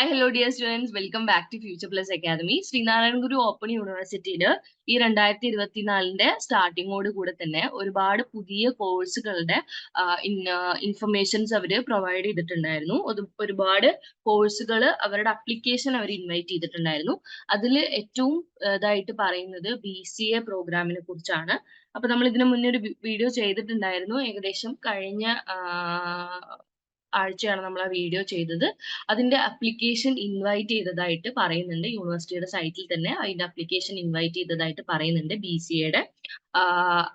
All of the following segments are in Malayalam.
Hi hello dear students welcome back to future plus academy Sreenarayana Guru open യൂണിവേഴ്സിറ്റിയിൽ ഈ രണ്ടായിരത്തി ഇരുപത്തിനാലിന്റെ സ്റ്റാർട്ടിങ്ങോട് കൂടെ തന്നെ ഒരുപാട് പുതിയ കോഴ്സുകളുടെ ഇൻഫർമേഷൻസ് അവർ പ്രൊവൈഡ് ചെയ്തിട്ടുണ്ടായിരുന്നു. ഒരുപാട് കോഴ്സുകൾ അവരുടെ അപ്ലിക്കേഷൻ അവർ ഇൻവൈറ്റ് ചെയ്തിട്ടുണ്ടായിരുന്നു. അതിൽ ഏറ്റവും ഇതായിട്ട് പറയുന്നത് ബി സി എ പ്രോഗ്രാമിനെ കുറിച്ചാണ്. അപ്പൊ നമ്മൾ ഇതിനു മുന്നേ ഒരു വീഡിയോ ചെയ്തിട്ടുണ്ടായിരുന്നു. ഏകദേശം കഴിഞ്ഞ ആഴ്ചയാണ് നമ്മൾ ആ വീഡിയോ ചെയ്തത്. അതിന്റെ അപ്ലിക്കേഷൻ ഇൻവൈറ്റ് ചെയ്തതായിട്ട് പറയുന്നുണ്ട്. യൂണിവേഴ്സിറ്റിയുടെ സൈറ്റിൽ തന്നെ അതിന്റെ അപ്ലിക്കേഷൻ ഇൻവൈറ്റ് ചെയ്തതായിട്ട് പറയുന്നുണ്ട് ബി സി എയുടെ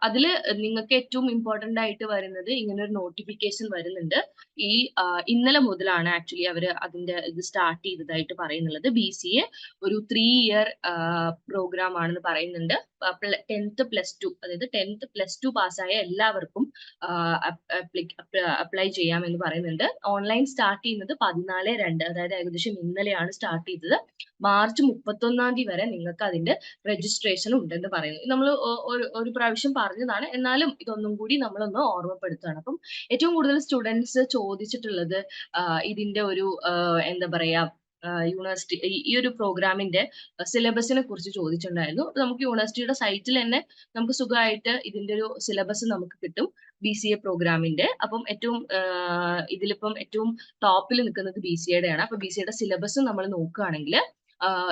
അതിൽ നിങ്ങൾക്ക് ഏറ്റവും ഇമ്പോർട്ടന്റ് ആയിട്ട് വരുന്നത് ഇങ്ങനെ ഒരു നോട്ടിഫിക്കേഷൻ വരുന്നുണ്ട്. ഈ ഇന്നലെ മുതലാണ് ആക്ച്വലി അവർ അതിന്റെ ഇത് സ്റ്റാർട്ട് ചെയ്തതായിട്ട് പറയുന്നുള്ളത്. ബി സി എ ഒരു ത്രീ ഇയർ പ്രോഗ്രാം ആണെന്ന് പറയുന്നുണ്ട്. ടെൻത്ത് പ്ലസ് ടു അതായത് ടെൻത്ത് പ്ലസ് ടു പാസ്സായ എല്ലാവർക്കും അപ്ലൈ ചെയ്യാമെന്ന് പറയുന്നുണ്ട്. ഓൺലൈൻ സ്റ്റാർട്ട് ചെയ്യുന്നത് പതിനാല് രണ്ട് അതായത് ഏകദേശം ഇന്നലെയാണ് സ്റ്റാർട്ട് ചെയ്തത്. മാർച്ച് മുപ്പത്തൊന്നാം തീയതി വരെ നിങ്ങൾക്ക് അതിന്റെ രജിസ്ട്രേഷൻ ഉണ്ടെന്ന് പറയുന്നു. നമ്മൾ ഒരു പ്രാവശ്യം പറഞ്ഞതാണ്. എന്നാലും ഇതൊന്നും കൂടി നമ്മളൊന്ന് ഓർമ്മപ്പെടുത്തുകയാണ്. അപ്പം ഏറ്റവും കൂടുതൽ സ്റ്റുഡൻസ് ചോദിച്ചിട്ടുള്ളത് ഇതിന്റെ ഒരു എന്താ പറയാ യൂണിവേഴ്സിറ്റി ഈ ഒരു പ്രോഗ്രാമിന്റെ സിലബസിനെ കുറിച്ച് ചോദിച്ചിട്ടുണ്ടായിരുന്നു. നമുക്ക് യൂണിവേഴ്സിറ്റിയുടെ സൈറ്റിൽ തന്നെ നമുക്ക് സുഖമായിട്ട് ഇതിന്റെ ഒരു സിലബസ് നമുക്ക് കിട്ടും ബി സി എ പ്രോഗ്രാമിന്റെ അപ്പം ഏറ്റവും ഇതിലിപ്പം ഏറ്റവും ടോപ്പിൽ നിൽക്കുന്നത് ബി സി എയുടെ ആണ് അപ്പൊ ബി സി എയുടെ സിലബസ് നമ്മൾ നോക്കുകയാണെങ്കിൽ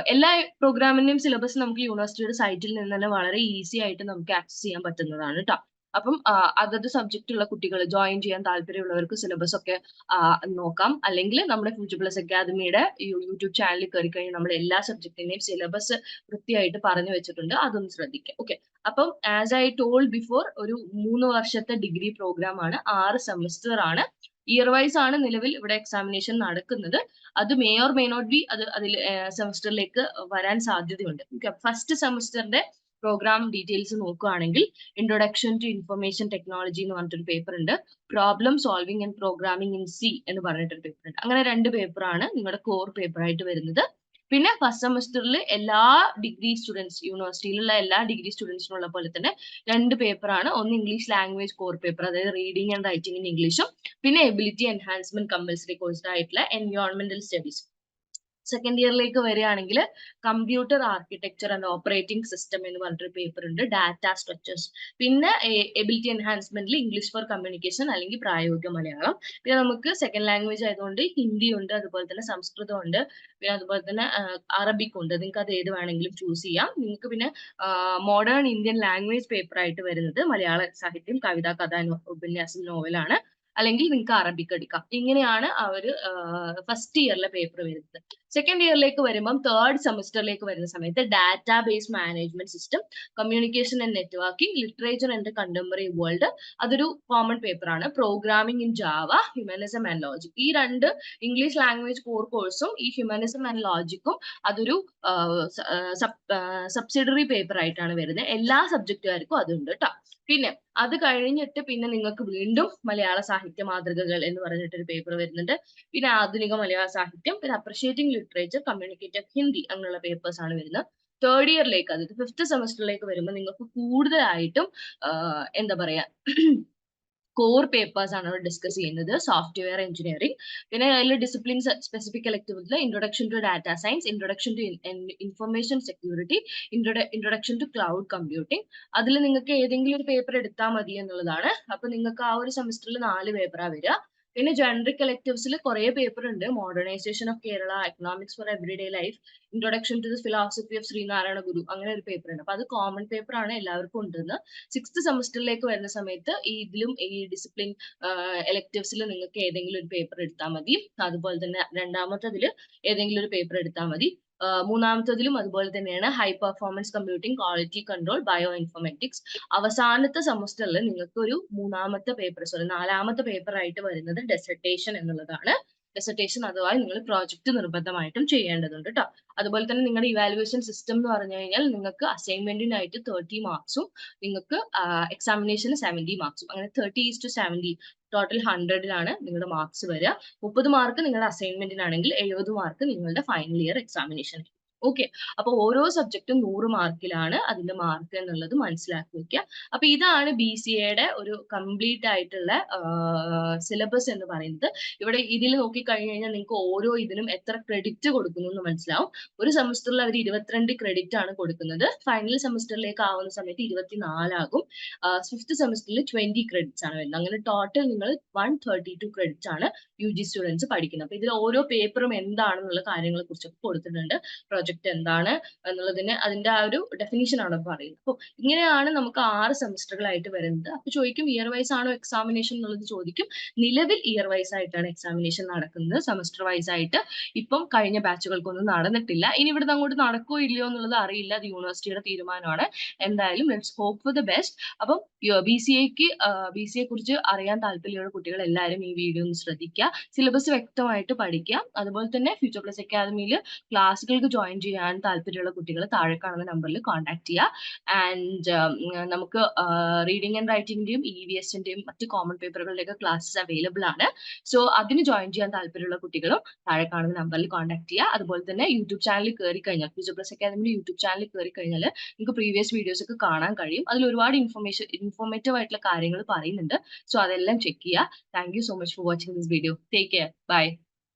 എല്ലാ പ്രോഗ്രാമിന്റെയും സിലബസ് നമുക്ക് യൂണിവേഴ്സിറ്റിയുടെ സൈറ്റിൽ നിന്ന് തന്നെ വളരെ ഈസി ആയിട്ട് നമുക്ക് ആക്സസ് ചെയ്യാൻ പറ്റുന്നതാണ് കേട്ടോ അപ്പം അതത് സബ്ജക്റ്റ് ഉള്ള കുട്ടികൾ ജോയിൻ ചെയ്യാൻ താല്പര്യമുള്ളവർക്ക് സിലബസ് ഒക്കെ നോക്കാം. അല്ലെങ്കിൽ നമ്മുടെ ഫ്യൂച്ചർ പ്ലസ് അക്കാദമിയുടെ യൂട്യൂബ് ചാനലിൽ കയറി കഴിഞ്ഞാൽ നമ്മൾ എല്ലാ സബ്ജക്റ്റിന്റെയും സിലബസ് വൃത്തിയായിട്ട് പറഞ്ഞു വെച്ചിട്ടുണ്ട്. അതൊന്ന് ശ്രദ്ധിക്കാം. ഓക്കെ അപ്പം ആസ് ഐ ടോൾ ബിഫോർ ഒരു മൂന്ന് വർഷത്തെ ഡിഗ്രി പ്രോഗ്രാം ആണ്. ആറ് സെമസ്റ്റർ ആണ്. ഇയർ വൈസ് ആണ് നിലവിൽ ഇവിടെ എക്സാമിനേഷൻ നടക്കുന്നത്. അത് may or may not be അത് അതിൽ സെമസ്റ്ററിലേക്ക് വരാൻ സാധ്യതയുണ്ട്. ഫസ്റ്റ് സെമസ്റ്ററിന്റെ പ്രോഗ്രാം ഡീറ്റെയിൽസ് നോക്കുകയാണെങ്കിൽ ഇൻട്രൊഡക്ഷൻ ടു ഇൻഫർമേഷൻ ടെക്നോളജി എന്ന് പറഞ്ഞിട്ടൊരു പേപ്പർ ഉണ്ട്. Problem solving and programming in C എന്ന് പറഞ്ഞിട്ടൊരു പേപ്പർ ഉണ്ട്. അങ്ങനെ രണ്ട് പേപ്പറാണ് നിങ്ങളുടെ കോർ പേപ്പറായിട്ട് വരുന്നത്. പിന്നെ ഫസ്റ്റ് സെമസ്റ്ററിൽ എല്ലാ ഡിഗ്രി സ്റ്റുഡൻസ് യൂണിവേഴ്സിറ്റിയിലുള്ള എല്ലാ ഡിഗ്രി സ്റ്റുഡൻസിനുള്ള പോലെ തന്നെ രണ്ട് പേപ്പറാണ് ഒന്ന് ഇംഗ്ലീഷ് ലാംഗ്വേജ് കോർ പേപ്പർ അതായത് റീഡിംഗ് ആൻഡ് റൈറ്റിംഗ് ഇൻ ഇംഗ്ലീഷും പിന്നെ എബിലിറ്റി എൻഹാൻസ്മെന്റ് കമ്പൽസറി കോഴ്സ് ആയിട്ടുള്ള എൻവയോൺമെന്റൽ സ്റ്റഡീസ് സെക്കൻഡ് ഇയറിലേക്ക് വരികയാണെങ്കിൽ computer architecture and operating system എന്ന് പറഞ്ഞിട്ടൊരു പേപ്പർ ഉണ്ട് ഡാറ്റ സ്ട്രക്ചേഴ്സ് പിന്നെ എബിലിറ്റി എൻഹാൻസ്മെന്റിൽ ഇംഗ്ലീഷ് ഫോർ കമ്മ്യൂണിക്കേഷൻ അല്ലെങ്കിൽ പ്രായോഗിക മലയാളം. പിന്നെ നമുക്ക് സെക്കൻഡ് ലാംഗ്വേജ് ആയതുകൊണ്ട് ഹിന്ദി ഉണ്ട് അതുപോലെ തന്നെ സംസ്കൃതം ഉണ്ട് പിന്നെ അതുപോലെ തന്നെ അറബിക് ഉണ്ട്. നിങ്ങൾക്ക് അത് ഏത് വേണമെങ്കിലും ചൂസ് ചെയ്യാം. നിങ്ങൾക്ക് പിന്നെ മോഡേൺ ഇന്ത്യൻ ലാംഗ്വേജ് പേപ്പർ ആയിട്ട് വരുന്നത് മലയാള സാഹിത്യം കവിത കഥ ഉപന്യാസം നോവലാണ് അല്ലെങ്കിൽ നിങ്ങൾക്ക് അറബിക് എടുക്കാം. ഇങ്ങനെയാണ് അവർ ഫസ്റ്റ് ഇയറിലെ പേപ്പർ വരുന്നത്. സെക്കൻഡ് ഇയറിലേക്ക് വരുമ്പം തേർഡ് സെമിസ്റ്ററിലേക്ക് വരുന്ന സമയത്ത് data base management system communication and networking literature and contemporary world അതൊരു കോമൺ പേപ്പർ ആണ്. Programming in Java humanism and logic ഈ രണ്ട് ഇംഗ്ലീഷ് ലാംഗ്വേജ് കോർ കോഴ്സും ഈ ഹ്യൂമനിസം ആൻഡ് ലോജിക്കും അതൊരു സബ്സിഡറി പേപ്പർ ആയിട്ടാണ് വരുന്നത്. എല്ലാ സബ്ജക്റ്റുകാർക്കും അതുണ്ട് കേട്ടോ പിന്നെ അത് കഴിഞ്ഞിട്ട് പിന്നെ നിങ്ങൾക്ക് വീണ്ടും മലയാള സാഹിത്യ മാതൃകകൾ എന്ന് പറഞ്ഞിട്ട് ഒരു പേപ്പർ വരുന്നുണ്ട്. പിന്നെ ആധുനിക മലയാള സാഹിത്യം പിന്നെ അപ്രിഷിയേറ്റിംഗ് ലിറ്ററേച്ചർ കമ്മ്യൂണിക്കേറ്റീവ് ഹിന്ദി അങ്ങനെയുള്ള പേപ്പേഴ്സ് ആണ് വരുന്നത്. തേർഡ് ഇയറിലേക്ക് അതായത് ഫിഫ്ത് സെമസ്റ്ററിലേക്ക് വരുമ്പോൾ നിങ്ങൾക്ക് കൂടുതലായിട്ടും എന്താ പറയാ കോർ പേപ്പേഴ്സ് ആണ് ഡിസ്കസ് ചെയ്യുന്നത്. സോഫ്റ്റ്വെയർ എഞ്ചിനീയറിംഗ് പിന്നെ അതിൽ discipline specific എലക്ടീവിൽ introduction to data science introduction to information security introduction to cloud computing അതിൽ നിങ്ങൾക്ക് ഏതെങ്കിലും ഒരു പേപ്പർ എടുത്താൽ മതി എന്നുള്ളതാണ്. അപ്പൊ നിങ്ങൾക്ക് ആ ഒരു സെമസ്റ്ററിൽ നാല് പേപ്പറാണ് വരിക. പിന്നെ ജനറിക് കലക്ടീവ്സിൽ കുറെ പേപ്പർ ഉണ്ട്. Modernisation of Kerala economics for everyday life introduction to the philosophy of Sreenarayana Guru അങ്ങനെ ഒരു പേപ്പർ ഉണ്ട്. അപ്പൊ അത് കോമൺ പേപ്പർ ആണ് എല്ലാവർക്കും ഉണ്ടെന്ന്. സിക്സ്ത് സെമസ്റ്ററിലേക്ക് വരുന്ന സമയത്ത് ഈ ഇതിലും ഈ ഡിസിപ്ലിൻ എലക്ടീവ്സിൽ നിങ്ങൾക്ക് ഏതെങ്കിലും ഒരു പേപ്പർ എടുത്താൽ മതി. അതുപോലെ തന്നെ രണ്ടാമത്തതിൽ ഏതെങ്കിലും ഒരു പേപ്പർ എടുത്താൽ മതി. മൂന്നാമത്തതിലും അതുപോലെ തന്നെയാണ് high performance computing quality control bioinformatics അവസാനത്തെ സെമസ്റ്ററിൽ നിങ്ങൾക്ക് ഒരു മൂന്നാമത്തെ പേപ്പർ സോറി നാലാമത്തെ പേപ്പർ ആയിട്ട് വരുന്നത് ഡെസർട്ടേഷൻ എന്നുള്ളതാണ്. ഡെസർട്ടേഷൻ അഥവാ നിങ്ങൾ പ്രോജക്റ്റ് നിർബന്ധമായിട്ടും ചെയ്യേണ്ടതുണ്ട് കേട്ടോ അതുപോലെ തന്നെ നിങ്ങളുടെ ഇവാലുവേഷൻ സിസ്റ്റം എന്ന് പറഞ്ഞു കഴിഞ്ഞാൽ നിങ്ങൾക്ക് അസൈൻമെന്റിനായിട്ട് തേർട്ടി മാർക്സും നിങ്ങൾക്ക് എക്സാമിനേഷന് സെവന്റി മാർക്സും അങ്ങനെ thirty is to seventy total ഹൺഡ്രഡിലാണ് നിങ്ങളുടെ മാർക്സ് വരിക മുപ്പത് മാർക്ക് നിങ്ങളുടെ അസൈൻമെന്റിനാണെങ്കിൽ എഴുപത് മാർക്ക് നിങ്ങളുടെ ഫൈനൽ ഇയർ എക്സാമിനേഷൻ ഓക്കെ. അപ്പൊ ഓരോ സബ്ജക്റ്റും നൂറ് മാർക്കിലാണ് അതിന്റെ മാർക്ക് എന്നുള്ളത് മനസ്സിലാക്കി വെക്കുക. അപ്പൊ ഇതാണ് ബി സി എയുടെ ഒരു കംപ്ലീറ്റ് ആയിട്ടുള്ള സിലബസ് എന്ന് പറയുന്നത്. ഇവിടെ ഇതിൽ നോക്കിക്കഴിഞ്ഞു കഴിഞ്ഞാൽ നിങ്ങൾക്ക് ഓരോ ഇതിനും എത്ര ക്രെഡിറ്റ് കൊടുക്കുന്നു എന്ന് മനസ്സിലാവും. ഒരു സെമസ്റ്ററിൽ അവർ 22 ക്രെഡിറ്റ് ആണ് കൊടുക്കുന്നത്. ഫൈനൽ സെമസ്റ്ററിലേക്ക് ആവുന്ന സമയത്ത് 24 ആകും. ആഹ് ഫിഫ്ത്ത് സെമസ്റ്ററിൽ 20 ക്രെഡിറ്റ്സ് ആണ് വരുന്നത്. അങ്ങനെ ടോട്ടൽ നിങ്ങൾ 132 ക്രെഡിറ്റ്സ് ആണ് യു ജി സ്റ്റുഡൻസ് പഠിക്കുന്നത്. അപ്പൊ ഇതിൽ ഓരോ പേപ്പറും എന്താണെന്നുള്ള കാര്യങ്ങളെ കുറിച്ചൊക്കെ കൊടുത്തിട്ടുണ്ട്. പ്രൊജക്ട് എന്താണ് എന്നുള്ളതിന് അതിന്റെ ആ ഒരു ഡെഫിനേഷൻ ആണ് പറയുന്നത്. അപ്പോൾ ഇങ്ങനെയാണ് നമുക്ക് ആറ് സെമസ്റ്ററുകളായിട്ട് വരുന്നത്. അപ്പൊ ചോദിക്കും ഇയർ വൈസ് ആണോ എക്സാമിനേഷൻ എന്നുള്ളത് ചോദിക്കും. നിലവിൽ ഇയർ വൈസ് ആയിട്ടാണ് എക്സാമിനേഷൻ നടക്കുന്നത്. സെമസ്റ്റർ വൈസ് ആയിട്ട് ഇപ്പം കഴിഞ്ഞ ബാച്ചുകൾക്കൊന്നും നടന്നിട്ടില്ല. ഇനി ഇവിടുന്ന് അങ്ങോട്ട് നടക്കോ ഇല്ലയോ എന്നുള്ളത് അറിയില്ല. അത് യൂണിവേഴ്സിറ്റിയുടെ തീരുമാനമാണ്. എന്തായാലും let's hope for the best. അപ്പം ബി സി എക്ക് ബി സി എ കുറിച്ച് അറിയാൻ താല്പര്യമുള്ള കുട്ടികൾ എല്ലാവരും ഈ വീഡിയോ ഒന്ന് ശ്രദ്ധിക്കുക. സിലബസ് വ്യക്തമായിട്ട് പഠിക്കുക. അതുപോലെ തന്നെ ഫ്യൂച്ചർ പ്ലസ് അക്കാദമിയിൽ ക്ലാസ്സുകൾക്ക് ജോയിൻ ചെയ്യാൻ താല്പര്യമുള്ള കുട്ടികൾ താഴെ കാണുന്ന നമ്പറിൽ കോൺടാക്ട് ചെയ്യുക. ആൻഡ് നമുക്ക് റീഡിംഗ് ആൻഡ് റൈറ്റിംഗിന്റെയും ഇ വി എസിന്റെയും മറ്റ് കോമൺ പേപ്പറുകളുടെയൊക്കെ ക്ലാസ്സസ് അവൈലബിൾ ആണ്. സോ അതിന് ജോയിൻ ചെയ്യാൻ താല്പര്യമുള്ള കുട്ടികളും താഴെ കാണുന്ന നമ്പറിൽ കോൺടാക്ട് ചെയ്യുക. അതുപോലെ തന്നെ യൂട്യൂബ് ചാനലിൽ കയറി കഴിഞ്ഞാൽ ഫ്യൂച്ചർ പ്ലസ് അക്കാദമിയുടെ യൂട്യൂബ് ചാനലിൽ കയറി കഴിഞ്ഞാൽ നിങ്ങൾക്ക് പ്രീവിയസ് വീഡിയോസ് ഒക്കെ കാണാൻ കഴിയും. അതിൽ ഒരുപാട് ഇൻഫർമേഷൻ ഇൻഫോർമേറ്റീവ് ആയിട്ടുള്ള കാര്യങ്ങൾ പറയുന്നുണ്ട്. സോ അതെല്ലാം ചെക്ക് ചെയ്യുക. Thank you so much for watching this video. Take care. Bye.